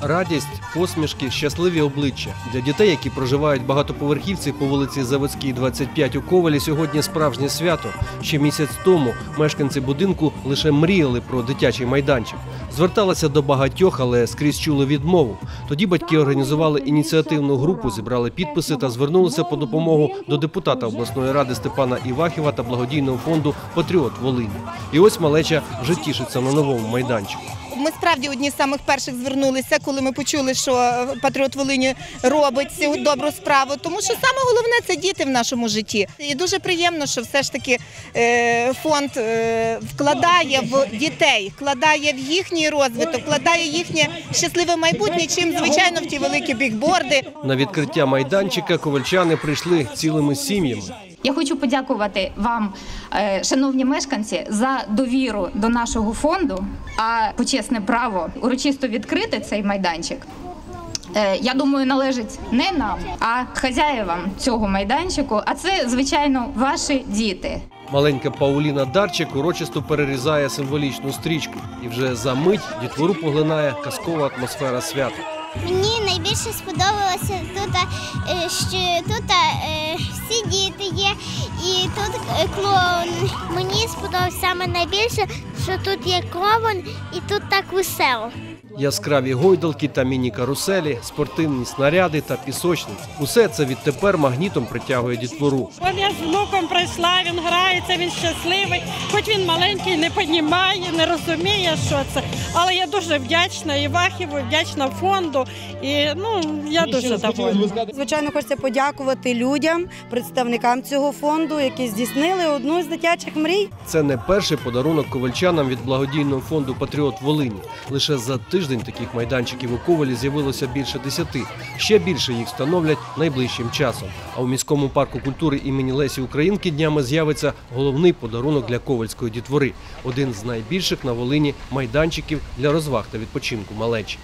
Радість, посмішки, щасливі обличчя для дітей, які проживають багатоповерхівці по вулиці Заводській, 25 у Ковалі. Сьогодні справжнє свято. Ще місяць тому мешканці будинку лише мріяли про дитячий майданчик. Зверталися до багатьох, але скрізь чули відмову. Тоді батьки організували ініціативну групу, зібрали підписи та звернулися по допомогу до депутата обласної ради Степана Івахіва та благодійного фонду Патріот Волині. І ось малеча вже тішиться на новому майданчику. Ми справді одні з самих перших звернулися, коли ми почули, що е, Патріот Волині робить цю добру справу. Тому що саме головне це діти в нашому житті. І дуже приємно, що все ж таки е, фонд е, вкладає в дітей, вкладає в їхній розвиток, вкладає їхнє щасливе майбутнє. Чим звичайно в ті великі бікборди. На відкриття майданчика ковальчани прийшли цілими сім'ями. Я хочу подякувати вам, е, шановні мешканці, за довіру до нашого фонду, а почесне право урочисто відкрити цей майданчик. е, Я думаю, належить не нам, а хазяєвам цього майданчику. А це, звичайно, ваші діти. Маленька Пауліна Дарчик урочисто перерізає символічну стрічку, і вже за мить дітвору поглинає казкова атмосфера свята. Мені найбільше сподобалося тут, е, що тут всі діти є, і тут е, клоун. Мені сподобався найбільше, що тут є клоун і тут так весело. Яскраві гойдалки та міні-каруселі, спортивні снаряди та пісочниці. Усе це відтепер магнітом притягує дітвору. Я з внуком прийшла, він грається, він щасливий, хоч він маленький, не розуміє, не розуміє, що це. Але я дуже вдячна Івахіву, вдячна фонду. І ну я дуже довольна. Звичайно, хочеться подякувати людям, представникам цього фонду, які здійснили одну з дитячих мрій. Це не перший подарунок ковальчанам від благодійного фонду Патріот Волині. Лише за тиждень таких майданчиків у Ковалі з'явилося більше десяти. Ще більше їх встановлять найближчим часом. А у міському парку культури імені Лесі Українки днями з'явиться головний подарунок для ковальської дітвори один з найбільших на Волині майданчиків для розваг та відпочинку малечі.